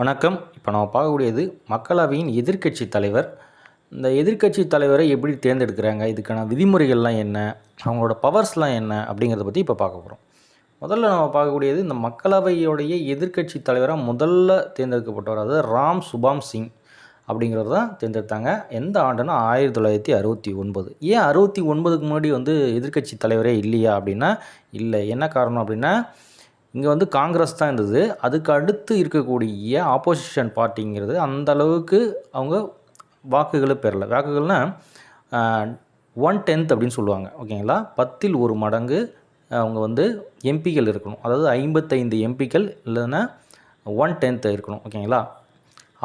வணக்கம். இப்போ நம்ம பார்க்கக்கூடியது மக்களவையின் எதிர்க்கட்சி தலைவர். இந்த எதிர்க்கட்சி தலைவரை எப்படி தேர்ந்தெடுக்கிறாங்க? இதுக்கான விதிமுறைகள்லாம் என்ன? அவங்களோட பவர்ஸ்லாம் என்ன? அப்படிங்கிறத பற்றி இப்போ பார்க்க போகிறோம் முதல்ல நம்ம பார்க்கக்கூடியது இந்த மக்களவையுடைய எதிர்க்கட்சி தலைவராக முதல்ல தேர்ந்தெடுக்கப்பட்டவர் அதாவது ராம் சுபாம் சிங் அப்படிங்கிறது தான் தேர்ந்தெடுத்தாங்க. எந்த ஆண்டுனா ஆயிரத்தி தொள்ளாயிரத்தி அறுபத்தி ஒன்பது. ஏன் அறுபத்தி ஒன்பதுக்கு முன்னாடி வந்து எதிர்க்கட்சி தலைவரே இல்லையா அப்படின்னா இல்லை. என்ன காரணம் அப்படின்னா இங்கே வந்து காங்கிரஸ் தான் இருந்தது. அதுக்கு அடுத்து இருக்கக்கூடிய ஆப்போசிஷன் பார்ட்டிங்கிறது அந்த அளவுக்கு அவங்க வாக்குகளை பெறலை. வாக்குகள்னால் ஒன் டென்த் அப்படின்னு சொல்லுவாங்க. ஓகேங்களா பத்தில் ஒரு மடங்கு அவங்க வந்து எம்பிக்கள் இருக்கணும். அதாவது ஐம்பத்தைந்து எம்பிக்கள் இல்லைன்னா ஒன் டென்த் இருக்கணும். ஓகேங்களா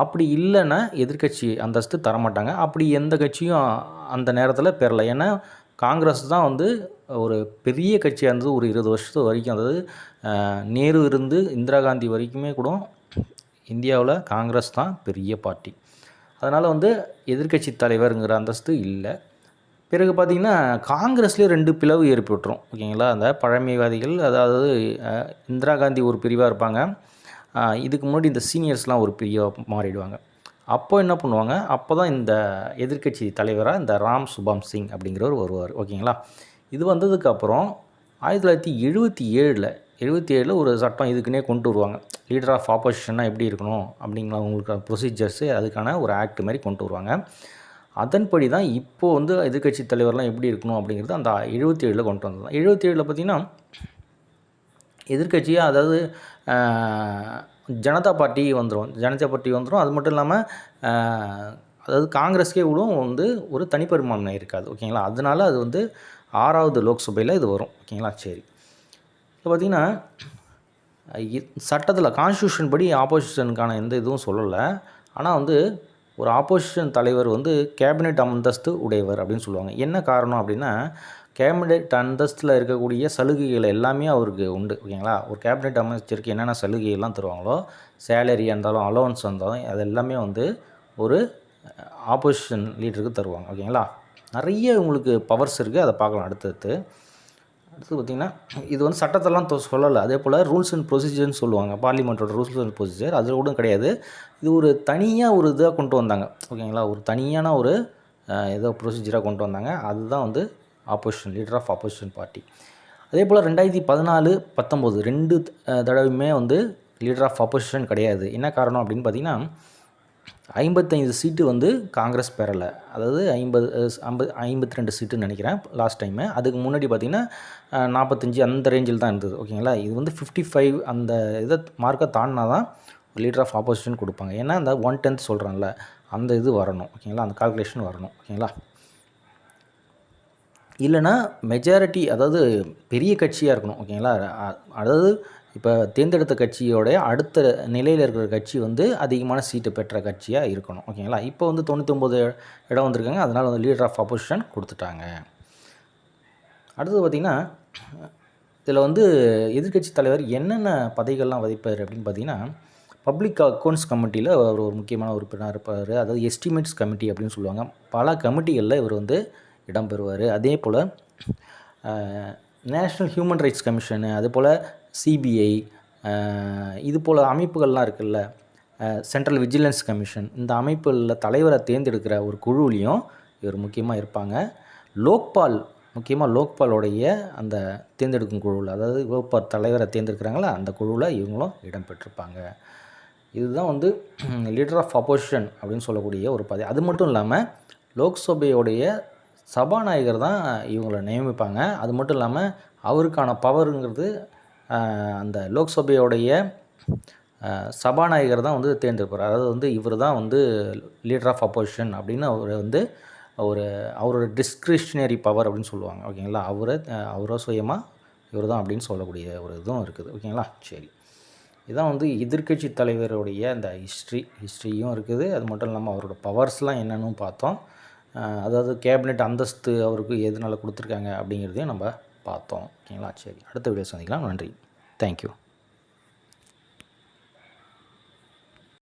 அப்படி இல்லைன்னா எதிர்க்கட்சி அந்தஸ்து தரமாட்டாங்க. அப்படி எந்த கட்சியும் அந்த நேரத்தில் பெறலை. ஏன்னா காங்கிரஸ் தான் வந்து ஒரு பெரிய கட்சியாக இருந்தது ஒரு இருபது வருஷத்து வரைக்கும். அதாவது நேரு இருந்து இந்திரா காந்தி வரைக்குமே கூட இந்தியாவில் காங்கிரஸ் தான் பெரிய பார்ட்டி. அதனால் வந்து எதிர்க்கட்சி தலைவருங்கிற அந்தஸ்து இல்லை. பிறகு பார்த்திங்கன்னா காங்கிரஸ்லேயே ரெண்டு பிளவு ஏற்பட்டுரும். ஓகேங்களா? அந்த பழமைவாதிகள் அதாவது இந்திரா காந்தி ஒரு பிரிவாக இருப்பாங்க. இதுக்கு முன்னாடி இந்த சீனியர்ஸ்லாம் ஒரு பிரிவாக மாறிடுவாங்க. அப்போ என்ன பண்ணுவாங்க? அப்போ தான் இந்த எதிர்க்கட்சி தலைவராக இந்த ராம் சுபாம் சிங் அப்படிங்கிறவர் வருவார். ஓகேங்களா? இது வந்ததுக்கப்புறம் ஆயிரத்தி தொள்ளாயிரத்தி எழுபத்தி ஏழில் எழுபத்தி ஏழில் ஒரு சட்டம் இதுக்குன்னே கொண்டு வருவாங்க. லீடர் ஆஃப் ஆப்போசிஷன்னா எப்படி இருக்கணும் அப்படிங்கிற அவங்களுக்கு ப்ரொசீஜர்ஸு அதுக்கான ஒரு ஆக்ட் மாதிரி கொண்டு வருவாங்க. அதன்படி தான் இப்போது வந்து எதிர்கட்சி தலைவர்லாம் எப்படி இருக்கணும் அப்படிங்கிறது அந்த எழுபத்தி ஏழில் கொண்டு வந்தது எழுபத்தி ஏழில் பார்த்திங்கன்னா எதிர்கட்சியாக அதாவது ஜனதா பார்ட்டி வந்துடும் ஜனதா பார்ட்டி வந்துடும் அது மட்டும் இல்லாமல் அதாவது காங்கிரஸ்க்கே கூட வந்து ஒரு தனிப்பெரும்பான்மை இருக்காது ஓகேங்களா? அதனால அது வந்து ஆறாவது லோக்சபையில் இது வரும் ஓகேங்களா? சரி. இப்போ பார்த்திங்கன்னா சட்டத்தில் கான்ஸ்டியூஷன் படி ஆப்போசிஷனுக்கான எந்த இதுவும் சொல்லலை. ஆனால் வந்து ஒரு ஆப்போசிஷன் தலைவர் வந்து கேபினெட் அந்தஸ்து உடையவர் அப்படின்னு சொல்லுவாங்க. என்ன காரணம் அப்படின்னா கேபினெட் அந்தஸ்தில் இருக்கக்கூடிய சலுகைகள் எல்லாமே அவருக்கு உண்டு ஓகேங்களா? ஒரு கேபினெட் அமைச்சருக்கு என்னென்ன சலுகைகள்லாம் தருவாங்களோ சேலரியாக இருந்தாலும் அலோவன்ஸ் இருந்தாலும் அது எல்லாமே வந்து ஒரு ஆப்போசிஷன் லீடருக்கு தருவாங்க ஓகேங்களா நிறைய உங்களுக்கு பவர்ஸ் இருக்குது அதை பார்க்கலாம் அடுத்தடுத்து. அடுத்து பார்த்திங்கன்னா இது வந்து சட்டத்தெல்லாம் சொல்லலை. அதே போல் ரூல்ஸ் அண்ட் ப்ரொசீஜர்னு சொல்லுவாங்க. பார்லிமெண்ட்டோட ரூல்ஸ் அண்ட் ப்ரொசீஜர் அதில் கூட கிடையாது. இது ஒரு தனியாக ஒரு இதாக கொண்டு வந்தாங்க ஓகேங்களா ஒரு தனியான ஒரு ஏதோ ப்ரொசீஜராக கொண்டு வந்தாங்க. அதுதான் வந்து opposition leader of opposition party அதே போல் ரெண்டாயிரத்தி பதினாலு பத்தொம்போது ரெண்டு தடவையுமே வந்து லீடர் ஆஃப் ஆப்போசிஷன் கிடையாது. என்ன காரணம் அப்படின்னு பார்த்தீங்கன்னா ஐம்பத்தைந்து சீட்டு வந்து காங்கிரஸ் பெறலை. அதாவது ஐம்பது ஐம்பது ஐம்பத்தி ரெண்டு சீட்டுன்னு நினைக்கிறேன் லாஸ்ட் டைமு அதுக்கு முன்னாடி பார்த்திங்கன்னா நாற்பத்தஞ்சு அந்த ரேஞ்சில் தான் இருந்தது. ஓகேங்களா இது வந்து ஃபிஃப்டி ஃபைவ் அந்த இதை மார்க்கை தாண்டினா தான் லீடர் ஆஃப் ஆப்போசிஷன் கொடுப்பாங்க. ஏன்னா அந்த ஒன் டென்த் சொல்கிறான்ல அந்த இது வரணும். ஓகேங்களா அந்த கால்குலேஷன் வரணும். ஓகேங்களா இல்லைனா மெஜாரிட்டி அதாவது பெரிய கட்சியாக இருக்கணும். ஓகேங்களா அதாவது இப்போ தேர்ந்தெடுத்த கட்சியோடைய அடுத்த நிலையில் இருக்கிற கட்சி வந்து அதிகமான சீட்டு பெற்ற கட்சியாக இருக்கணும் ஓகேங்களா இப்போ வந்து தொண்ணூற்றொம்பது இடம் வந்திருக்காங்க. அதனால் வந்து லீடர் ஆஃப் அப்போசிஷன் கொடுத்துட்டாங்க. அடுத்தது பார்த்திங்கன்னா இதில் வந்து எதிர்கட்சி தலைவர் என்னென்ன பதவிகள்லாம் வதிப்பார் அப்படின்னு பார்த்தீங்கன்னா பப்ளிக் அக்கௌண்ட்ஸ் கமிட்டியில் அவர் ஒரு முக்கியமான உறுப்பினர் இருப்பார். அதாவது எஸ்டிமேட்ஸ் கமிட்டி அப்படின்னு சொல்லுவாங்க. பல கமிட்டிகளில் இவர் வந்து இடம்பெறுவார். அதே போல் நேஷ்னல் ஹியூமன் ரைட்ஸ் கமிஷனு அதே போல் சிபிஐ இது போல் அமைப்புகள்லாம் இருக்குல்ல சென்ட்ரல் விஜிலன்ஸ் கமிஷன் இந்த அமைப்புகளில் தலைவரை தேர்ந்தெடுக்கிற ஒரு குழுவிலையும் இவர் முக்கியமாக இருப்பாங்க. லோக்பால் முக்கியமாக லோக்பாலோடைய அந்த தேர்ந்தெடுக்கும் குழுவில் அதாவது லோக்பால் தலைவரை தேர்ந்தெடுக்கிறாங்களா அந்த குழுவில் இவங்களும் இடம்பெற்றிருப்பாங்க. இதுதான் வந்து லீடர் ஆஃப் அப்போசிஷன் அப்படின்னு சொல்லக்கூடிய ஒரு பதவி. அது மட்டும் இல்லாமல் லோக்சபையோடைய சபாநாயகர் தான் இவங்களை நியமிப்பாங்க. அது மட்டும் இல்லாமல் அவருக்கான பவருங்கிறது அந்த லோக்சபையோடைய சபாநாயகர் தான் வந்து தேர்ந்தெடுப்பார். அதாவது வந்து இவர் தான் வந்து லீடர் ஆஃப் அப்போசிஷன் அப்படின்னு அவர் வந்து ஒரு அவரோட டிஸ்கிரிஷ்னரி பவர் அப்படின்னு சொல்லுவாங்க. ஓகேங்களா? அவரை அவரோ சுயமாக இவர் தான் அப்படின்னு சொல்லக்கூடிய ஒரு இதுவும் இருக்குது. ஓகேங்களா? சரி. இதுதான் வந்து எதிர்கட்சி தலைவருடைய அந்த ஹிஸ்ட்ரி ஹிஸ்ட்ரியும் இருக்குது. அது மட்டும் இல்லாமல் அவரோட பவர்ஸ்லாம் என்னென்னு பார்த்தோம். அதாவது கேபினெட் அந்தஸ்து அவருக்கு எதனால் கொடுத்துருக்காங்க அப்படிங்கிறதையும் நம்ம பார்த்தோம். ஓகேங்களா? சரி அடுத்த வீடியோ சந்திக்கலாம். நன்றி. தேங்க்யூ